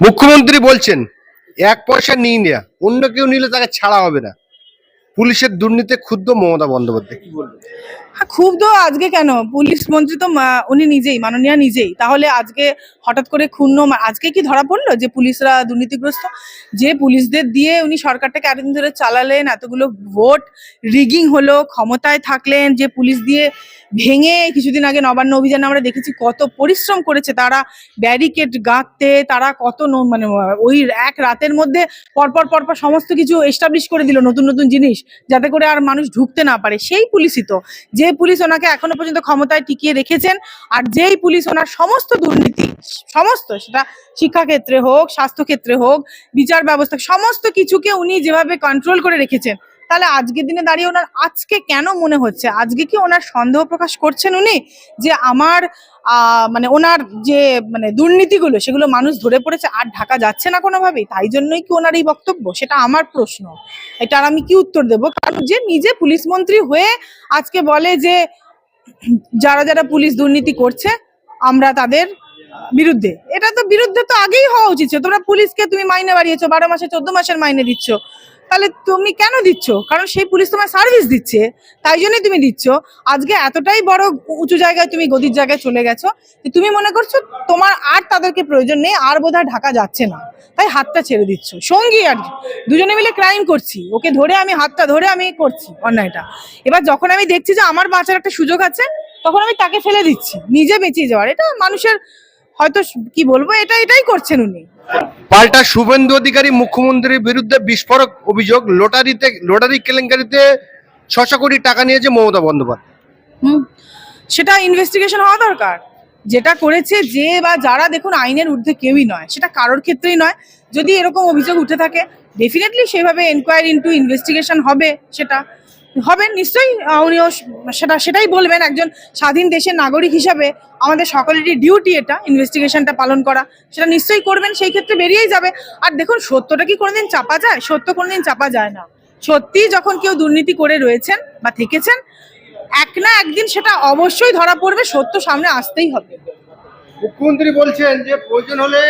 মুখ্যমন্ত্রী বলছেন এক পয়সা নিয়ে নেয়া অন্য কেউ নিলে তাকে ছাড়া হবে না। পুলিশের দুর্নীতি ক্ষুদ্র মমতা বন্দ্যোপাধ্যায়। কি বলবেন? হ্যাঁ খুব তো আজকে কেন? পুলিশ মন্ত্রী তো মা- উনি নিজেই মাননীয়া নিজেই। তাহলে আজকে হঠাৎ করে ক্ষুণ্ণ মা- আজকে কি ধরা পড়ল যে পুলিশরা দুর্নীতিগ্রস্ত? যে পুলিশদের দিয়ে উনি সরকারটাকে এতদিন ধরে চালালেন এতগুলো ভোট রিগিং হলো ক্ষমতায় থাকলেন যে পুলিশ দিয়ে ভেঙে কিছুদিন আগে নবান্ন অভিযানে আমরা দেখেছি কত পরিশ্রম করেছে তারা ব্যারিকেড গাঁথতে তারা কত ন- মানে ওই এক রাতের মধ্যে পরপর পরপর সমস্ত কিছু এস্টাবলিশ করে দিল নতুন নতুন জিনিস। যাতে করে আর মানুষ ঢুকতে না পারে। সেই পুলিশই তো। যে পুলিশ ওনাকে এখনও পর্যন্ত ক্ষমতায় টিকিয়ে রেখেছেন, আর যেই পুলিশ ওনার সমস্ত দুর্নীতি, সমস্ত, সেটা শিক্ষাক্ষেত্রে হোক, স্বাস্থ্যক্ষেত্রে হোক, বিচার ব্যবস্থা, সমস্ত কিছুকে উনি যেভাবে কন্ট্রোল করে রেখেছেন তাহলে আজকের দিনে দাঁড়িয়ে ওনার আজকে কেন মনে হচ্ছে? আজকে কি ওনার সন্দেহ প্রকাশ করছেন উনি? যে আমার মানে ওনার যে মানে দুর্নীতিগুলো, সেগুলো মানুষ ধরে পড়েছে, আর ঢাকা যাচ্ছে না কোনোভাবেই? তাই জন্যই কি ওনার এই বক্তব্য? সেটা আমার প্রশ্ন। এটার আমি কি উত্তর দেবো? কারণ যে নিজে পুলিশ মন্ত্রী হয়ে আজকে বলে যে, যারা যারা পুলিশ দুর্নীতি করছে, আমরা তাদের বিরুদ্ধে। এটা তো বিরুদ্ধে তো আগেই হওয়া উচিত। তোমরা পুলিশকে তুমি মাইনে বাড়িয়েছো, বারো মাসে, চোদ্দ মাসের মাইনে দিচ্ছ। তাহলে তুমি কেন দিচ্ছ? কারণ সেই পুলিশ তোমার সার্ভিস দিচ্ছে, তাই জন্যই তুমি দিচ্ছ। আজকে এতটাই বড় উঁচু জায়গায় তুমি গদির জায়গায় চলে গেছো যে তুমি মনে করছ তোমার আর তাদেরকে প্রয়োজন নেই, আর বোধহয় ঢাকা যাচ্ছে না। তাই হাতটা ছেড়ে দিচ্ছ। সঙ্গী আর দুজনে মিলে ক্রাইম করছি। ওকে ধরে আমি হাতটা ধরে আমি করছি অন্যায়টা। এবার যখন আমি দেখছি যে আমার বাঁচার একটা সুযোগ আছে, তখন আমি তাকে ফেলে দিচ্ছি। নিজে বেঁচে যাওয়ার। এটা মানুষের হয়তো কি বলব এটা এটাই করছেন উনি। পাল্টা শুভেন্দু অধিকারী মুখ্যমন্ত্রীর বিরুদ্ধে বিস্ফোরক অভিযোগ লটারিতে লটারি কেলেঙ্কারিতে ছশো কোটি টাকা নিয়েছে মমতা বন্দ্যোপাধ্যায়। সেটা ইনভেস্টিগেশন হওয়া দরকার। যেটা করেছে যে বা যারা দেখুন আইনের ঊর্ধ্বে কেউই নয় সেটা কারোর ক্ষেত্রেই নয়। যদি এরকম অভিযোগ উঠে থাকে ডেফিনেটলি সেভাবে এনকোয়ারি ইন্টু ইনভেস্টিগেশন হবে সেটা। হবে নিশ্চয়ই উনিও সেটা, সেটাই বলবেন, একজন স্বাধীন দেশের নাগরিক হিসাবে আমাদের সকলেরই ডিউটি এটা ইনভেস্টিগেশনটা পালন করা, সেটা নিশ্চয়ই করবেন, সেই ক্ষেত্রে বেরিয়েই যাবে। আর দেখুন, সত্যটা কি কোনোদিন চাপা যায়? সত্য কোনোদিন চাপা যায় না। সত্যি যখন কেউ দুর্নীতি করে রয়েছেন বা থেকেছেন, এক না একদিন সেটা অবশ্যই ধরা পড়বে, সত্য সামনে আসতেই হবে। মুখ্যমন্ত্রী বলছেন যে, প্রয়োজন হলে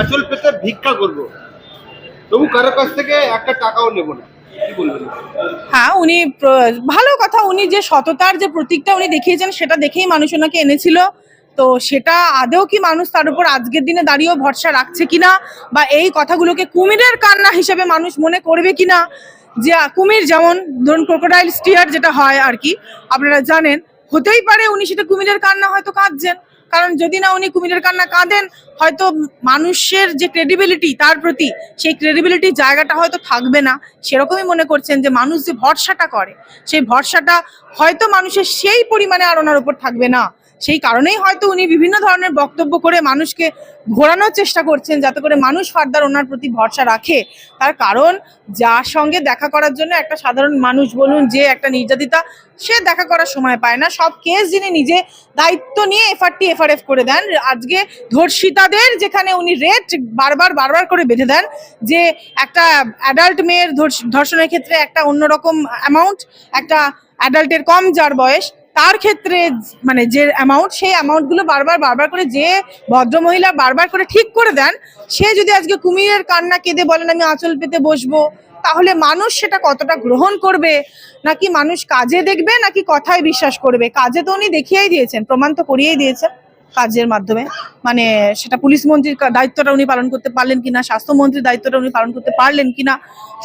আঁচল পেতে ভিক্ষা করব। তবু কারও কাছ থেকে একটা টাকাও নেব না। হ্যাঁ উনি ভালো কথা, উনি যে সততার যে প্রতীকটা উনি দেখিয়েছেন, সেটা দেখেই মানুষ ওনাকে এনেছিল। তো সেটা আদেও কি মানুষ তার উপর আজকের দিনে দাঁড়িয়েও ভরসা রাখছে কিনা, বা এই কথাগুলোকে কুমিরের কান্না হিসেবে মানুষ মনে করবে কিনা, যে কুমির যেমন, ধরুন ক্রোকোডাইল স্টিয়ার যেটা হয় আর কি, আপনারা জানেন, হতেই পারে উনি সেটা কুমিরের কান্না হয়তো কাঁদছেন। কারণ যদি না উনি কুমিরের কান্না কাঁদেন, হয়তো মানুষের যে ক্রেডিবিলিটি তার প্রতি, সেই ক্রেডিবিলিটির জায়গাটা হয়তো থাকবে না। সেরকমই মনে করছেন যে মানুষ যে ভরসাটা করে, সেই ভরসাটা হয়তো মানুষের সেই পরিমাণে আর ওনার উপর থাকবে না। সেই কারণেই হয়তো উনি বিভিন্ন ধরনের বক্তব্য করে মানুষকে ঘোরানোর চেষ্টা করছেন যাতে করে মানুষ ফার্দার ওনার প্রতি ভরসা রাখে। তার কারণ, যার সঙ্গে দেখা করার জন্য একটা সাধারণ মানুষ বলুন যে একটা নির্যাতিতা, সে দেখা করার সময় পায় না। সব কেস যিনি নিজে দায়িত্ব নিয়ে এফআরটি এফআরএফ করে দেন, আজকে ধর্ষিতাদের যেখানে উনি রেট বারবার বারবার করে বেঁধে দেন যে একটা অ্যাডাল্ট মেয়ের ধর্ষ- ধর্ষণের ক্ষেত্রে একটা অন্যরকম অ্যামাউন্ট একটা অ্যাডাল্টের কম যার বয়স তার ক্ষেত্রে মানে যে অ্যামাউন্ট সেই অ্যামাউন্টগুলো বারবার বারবার করে যে ভদ্রমহিলা বারবার করে ঠিক করে দেন, সে যদি আজকে কুমিরের কান্না কেঁদে বলেন, আমি আঁচল পেতে বসবো তাহলে মানুষ সেটা কতটা গ্রহণ করবে? নাকি মানুষ কাজে দেখবে, নাকি কথায় বিশ্বাস করবে? কাজে তো উনি দেখিয়েই দিয়েছেন, প্রমাণ তো করিয়েই দিয়েছেন। কাজের মাধ্যমে। মানে সেটা পুলিশ মন্ত্রীর দায়িত্বটা উনি পালন করতে পারলেন কিনা, স্বাস্থ্যমন্ত্রীর দায়িত্বটা উনি পালন করতে পারলেন কিনা,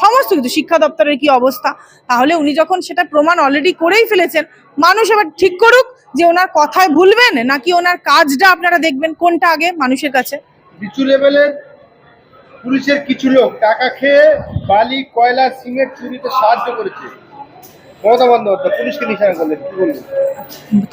সমস্ত কিছু, শিক্ষা দপ্তরের কি অবস্থা। তাহলে উনি যখন সেটা প্রমাণ অলরেডি করেই ফেলেছেন, মানুষ এবার ঠিক করুক যে ওনার কথায় ভুলবেন নাকি ওনার কাজটা আপনারা দেখবেন কোনটা আগে মানুষের কাছে। লেভেলের পুলিশের কিছু লোক টাকা খেয়ে বালি, কয়লা, সিমেন্ট, চুরিতে সাহায্য করেছে। মমতা বন্দ্যোপাধ্যায়, পুলিশকে নিশানা করলেন, কি বলবেন?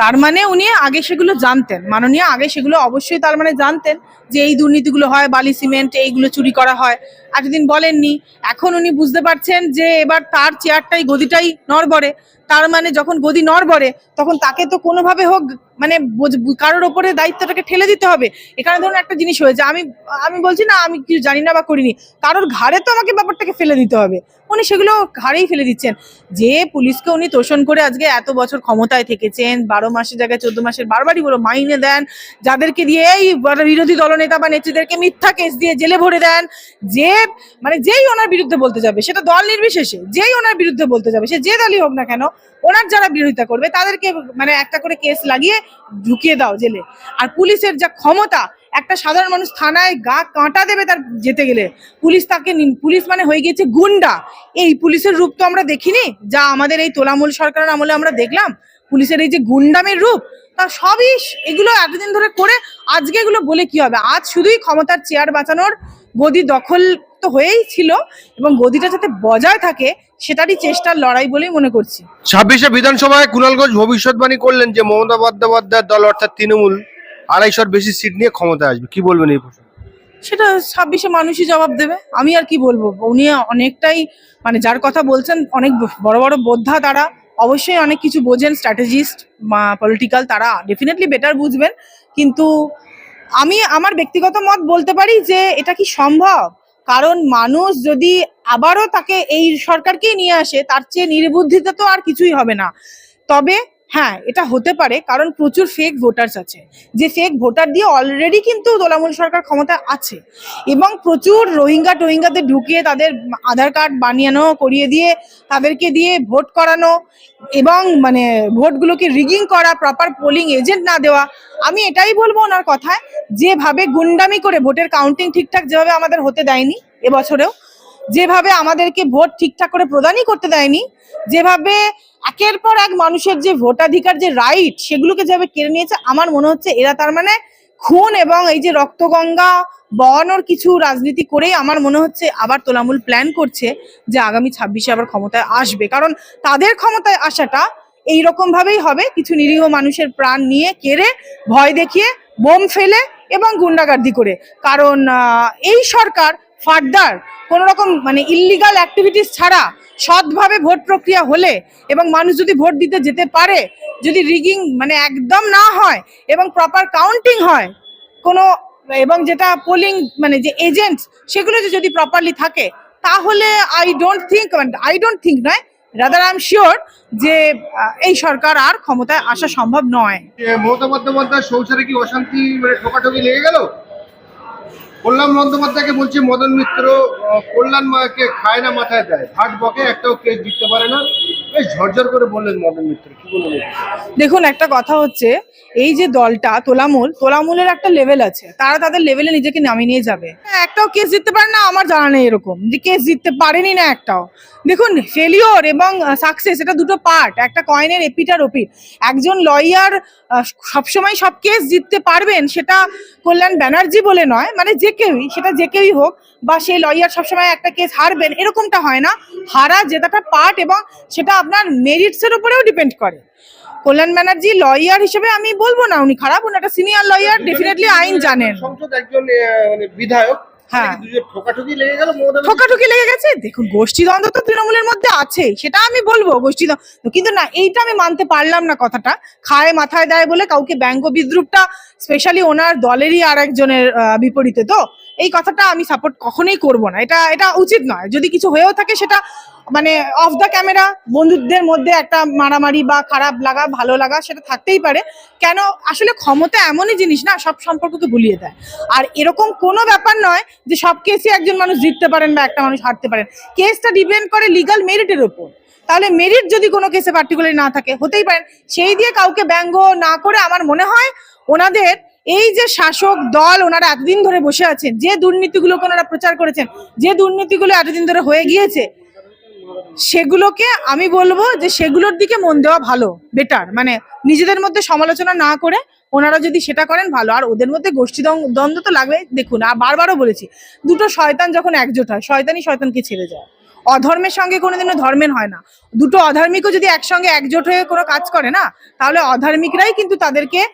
তার মানে উনি আগে সেগুলো জানতেন। মাননীয় আগে সেগুলো অবশ্যই তার মানে জানতেন যে এই দুর্নীতিগুলো হয়, বালি সিমেন্ট, এইগুলো চুরি করা হয়। এতদিন বলেননি। এখন উনি বুঝতে পারছেন যে এবার তার চেয়ারটাই, গদিটাই নড়বড়ে। তার মানে যখন গদি নড়বড়ে, তখন তাকে তো কোনোভাবে হোক মানে কারোর ওপরে দায়িত্বটাকে ঠেলে দিতে হবে। এখানে ধরুন একটা জিনিস হয়েছে, আমি আমি বলছি না আমি কিছু জানি না বা করিনি। কারোর ঘাড়ে তো আমাকে ব্যাপারটাকে ফেলে দিতে হবে। উনি সেগুলো হারেই ফেলে দিচ্ছেন। যে পুলিশকে উনি তোষণ করে আজকে এত বছর ক্ষমতায় থেকেছেন, বারো মাসের জায়গায় চোদ্দ মাসের বারবারই বলো মাইনে দেন, যাদেরকে দিয়ে এই বিরোধী দলনেতা বা নেত্রীদেরকে মিথ্যা কেস দিয়ে জেলে ভরে দেন, যে মানে যেই ওনার বিরুদ্ধে বলতে যাবে, সেটা দল নির্বিশেষে, যেই ওনার বিরুদ্ধে বলতে যাবে, সে যে দলই হোক না কেন, ওনার যারা বিরোধিতা করবে, তাদেরকে মানে একটা করে কেস লাগিয়ে ঢুকিয়ে দাও জেলে। আর পুলিশের যা ক্ষমতা একটা সাধারণ মানুষ থানায় গা কাঁটা দেবে তার যেতে গেলে। পুলিশ তাকে পুলিশ মানে হয়ে গিয়েছে গুন্ডা। এই পুলিশের রূপ তো আমরা দেখিনি, যা আমাদের এই তোলামূল সরকারের আমলে আমরা দেখলাম। পুলিশের এই যে গুন্ডামের রূপ, তা সবই এগুলো এতদিন ধরে করে, আজকে এগুলো বলে কি হবে? আজ শুধুই ক্ষমতার চেয়ার বাঁচানোর গদি দখল তো হয়েই ছিল এবং গদিটা যাতে বজায় থাকে, সেটারই চেষ্টার লড়াই বলেই মনে করছি। ছাব্বিশে বিধানসভায় ঘোষ ভবিষ্যৎবাণী করলেন যে মমতা বন্দ্যোপাধ্যায়ের দল, অর্থাৎ তৃণমূল আড়াইশোর বেশি সিট নিয়ে ক্ষমতা আসবে। কি বলবেন এই প্রসঙ্গে সেটা ছাব্বিশে মানুষই জবাব দেবে। আমি আর কি বলব? উনি অনেকটাই মানে যার কথা বলছেন, অনেক বড় বড় বোদ্ধা তারা, অবশ্যই অনেক কিছু বোঝেন স্ট্র্যাটেজিস্ট বা পলিটিক্যাল তারা ডেফিনেটলি বেটার বুঝবেন। কিন্তু আমি আমার ব্যক্তিগত মত বলতে পারি যে এটা কি সম্ভব? কারণ মানুষ যদি আবারও তাকে এই সরকারকেই নিয়ে আসে, তার চেয়ে নির্বুদ্ধিতে তো আর কিছুই হবে না। তবে হ্যাঁ এটা হতে পারে, কারণ প্রচুর ফেক ভোটার্স আছে। যে ফেক ভোটার দিয়ে অলরেডি কিন্তু তোলামূল সরকার ক্ষমতা আছে। এবং প্রচুর রোহিঙ্গা টোহিঙ্গাদের ঢুকিয়ে তাদের আধার কার্ড বানিয়ানো করিয়ে দিয়ে তাদেরকে দিয়ে ভোট করানো এবং মানে ভোটগুলোকে রিগিং করা প্রপার পোলিং এজেন্ট না দেওয়া, আমি এটাই বলব ওনার কথায়, যেভাবে গুন্ডামি করে ভোটের কাউন্টিং ঠিকঠাক যেভাবে আমাদের হতে দেয়নি এবছরেও যেভাবে আমাদেরকে ভোট ঠিকঠাক করে প্রদানই করতে দেয়নি, যেভাবে একের পর এক মানুষের যে ভোটাধিকার, যে রাইট সেগুলোকে যেভাবে কেড়ে নিয়েছে, আমার মনে হচ্ছে এরা তার মানে খুন এবং এই যে রক্তগঙ্গা বহানোর কিছু রাজনীতি করেই আমার মনে হচ্ছে আবার তোলামূল প্ল্যান করছে যে আগামী ছাব্বিশে আবার ক্ষমতায় আসবে। কারণ তাদের ক্ষমতায় আসাটা এই রকম ভাবেই হবে, কিছু নিরীহ মানুষের প্রাণ নিয়ে কেড়ে, ভয় দেখিয়ে, বোম ফেলে এবং গুন্ডাগার্দি করে। কারণ এই সরকার ফার্দার কোন রকম মানে ইল্লিগাল অ্যাক্টিভিটিস ছাড়া সৎভাবে ভোট প্রক্রিয়া হলে এবং মানুষ যদি ভোট দিতে যেতে পারে, যদি রিগিং মানে একদম না হয় এবং প্রপার কাউন্টিং হয়, কোনো এবং যেটা পোলিং মানে যে এজেন্টস সেগুলো যদি প্রপারলি থাকে, তাহলে I don't think I don't think নয় রাদার আই এম শিওর যে এই সরকার আর ক্ষমতায় আসা সম্ভব নয়। মমতা বন্দ্যোপাধ্যায় সংসারে কি অশান্তি মানে ঠোকাঠকি লেগে গেল? কল্যাণ বন্দ্যোপাধ্যায়কে বলছে মদন মিত্র কল্যাণ মাকে খায় না মাথায় দেয়। ভাট বকে একটাও কেস জিততে পারে না। দেখুন একটা কথা হচ্ছে এই যে দলটা তোলামূল তোলামূলের একটা লেভেল আছে। তারা তাদের লেভেলে নিজেকে নামিয়ে নিয়ে যাবে। হ্যাঁ, একটাও কেস জিততে পারে না আমার জানা নেই এরকম। যে কেস জিততে পারেনি না একটাও। দেখুন ফেলিওর এবং সাকসেস এটা দুটো পার্ট একটা কয়েনের এপিটার ওপিট একজন লয়ার সবসময় সব কেস জিততে পারবেন সেটা কল্যাণ ব্যানার্জি বলে নয় মানে যে কেউই সেটা যে কেউই হোক বা সেই লয়ার সবসময় একটা কেস হারবেন এরকমটা হয় না। হারা জেতাটা পার্ট এবং সেটা আপনার মেরিটসের উপরেও ডিপেন্ড করে। কল্যাণ ব্যানার্জি লয়ার হিসেবে আমি বলব না উনি খারাপ উনি একটা সিনিয়র লয়ার ডেফিনেটলি আইন জানেন। সংসদ একজন মানে বিধায়ক হ্যাঁ। ঠোকাঠুকি লেগে ব্যানার্জি- ঠোকাঠুকি লেগে গেছে? দেখুন গোষ্ঠীদ্বন্দ্ব তো তৃণমূলের মধ্যে আছে সেটা আমি বলব গোষ্ঠীদ্বন্দ্ব কিন্তু না এইটা আমি মানতে পারলাম না কথাটা। খায় মাথায় দেয় বলে কাউকে ব্যঙ্গ বিদ্রুপটা স্পেশালি ওনার দলেরই আর একজনের বিপরীতে। তো এই কথাটা আমি সাপোর্ট কখনোই করব না। এটা এটা উচিত নয়। যদি কিছু হয়েও থাকে সেটা মানে অফ দ্য ক্যামেরা বন্ধুদের মধ্যে একটা মারামারি বা খারাপ লাগা, ভালো লাগা সেটা থাকতেই পারে। কেন? আসলে ক্ষমতা এমনই জিনিস না, সব সম্পর্ককে ভুলিয়ে দেয়। আর এরকম কোনো ব্যাপার নয় যে সব কেসে একজন মানুষ জিততে পারেন বা একটা মানুষ হারতে পারেন। কেসটা ডিপেন্ড করে লিগাল মেরিটের ওপর তাহলে মেরিট যদি কোনো কেসে পার্টিকুলার না থাকে, হতেই পারেন সেই দিয়ে কাউকে ব্যঙ্গ না করে আমার মনে হয় ওনাদের এই যে শাসক দল ওনারা এতদিন ধরে বসে আছেন, যে দুর্নীতিগুলোকে ওনারা প্রচার করেছেন, যে দুর্নীতিগুলো এতদিন ধরে হয়ে গিয়েছে সেগুলোকে আমি বলব যে সেগুলোর দিকে মন দেওয়া ভালো বেটার মানে নিজেদের মধ্যে সমালোচনা না করে ওনারা যদি সেটা করেন ভালো। আর ওদের মধ্যে গোষ্ঠী দ্বন্দ্ব তো লাগবে দেখুন, আর বারবারও বলেছি, দুটো শয়তান যখন একজোট হয়, শয়তানই শয়তানকে ছেড়ে যায়। অধর্মের সঙ্গে কোনোদিনও ধর্মের হয় না। দুটো অধার্মিকও যদি একসঙ্গে একজোট হয়ে কোনো কাজ করে না, তাহলে অধার্মিকরাই কিন্তু তাদেরকে,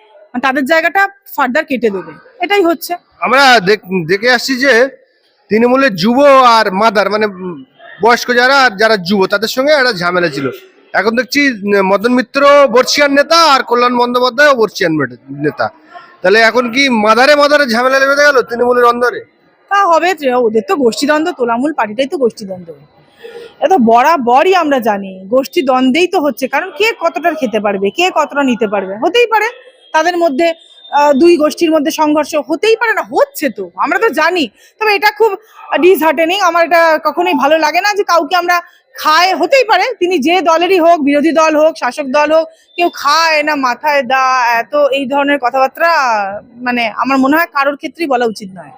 তাদের জায়গাটা ফার্দার কেটে দেবে। এটাই হচ্ছে। আমরা দেখ- আসছি যে তৃণমূলের যুব আর মাদার মানে বয়স্ক যারা আর যারা যুব, তাদের সঙ্গে একটা ঝামেলা ছিল। এখন দেখছি মদন মিত্র বর্ষিয়ান নেতা আর কল্যাণ বন্দ্যোপাধ্যায় বর্ষিয়ান নেতা তাহলে এখন কি মাদারে মাদারে ঝামেলা লেগে গেল তৃণমূলের অন্দরে? তা হবে ওদের তো গোষ্ঠীদ্বন্দ্ব, তোলামূল পার্টিটাই তো গোষ্ঠীদ্বন্দ্ব। এ তো বরাবরই আমরা জানি গোষ্ঠী দ্বন্দ্বেই তো হচ্ছে। কারণ কে কতটা খেতে পারবে, কে কতটা নিতে পারবে? হতেই পারে। তাদের মধ্যে দুই গোষ্ঠীর মধ্যে সংঘর্ষ হতেই পারে না, হচ্ছে তো, আমরা তো জানি। তবে এটা খুব ডিসহার্টেনিং আমার এটা কখনোই ভালো লাগে না যে কাউকে আমরা খায়, হতেই পারে। তিনি যে দলেরই হোক, বিরোধী দল হোক, শাসক দল হোক, কেউ খায় না, মাথায় দা, এত এই ধরনের কথাবার্তা মানে আমার মনে হয় কারোর ক্ষেত্রেই বলা উচিত নয়।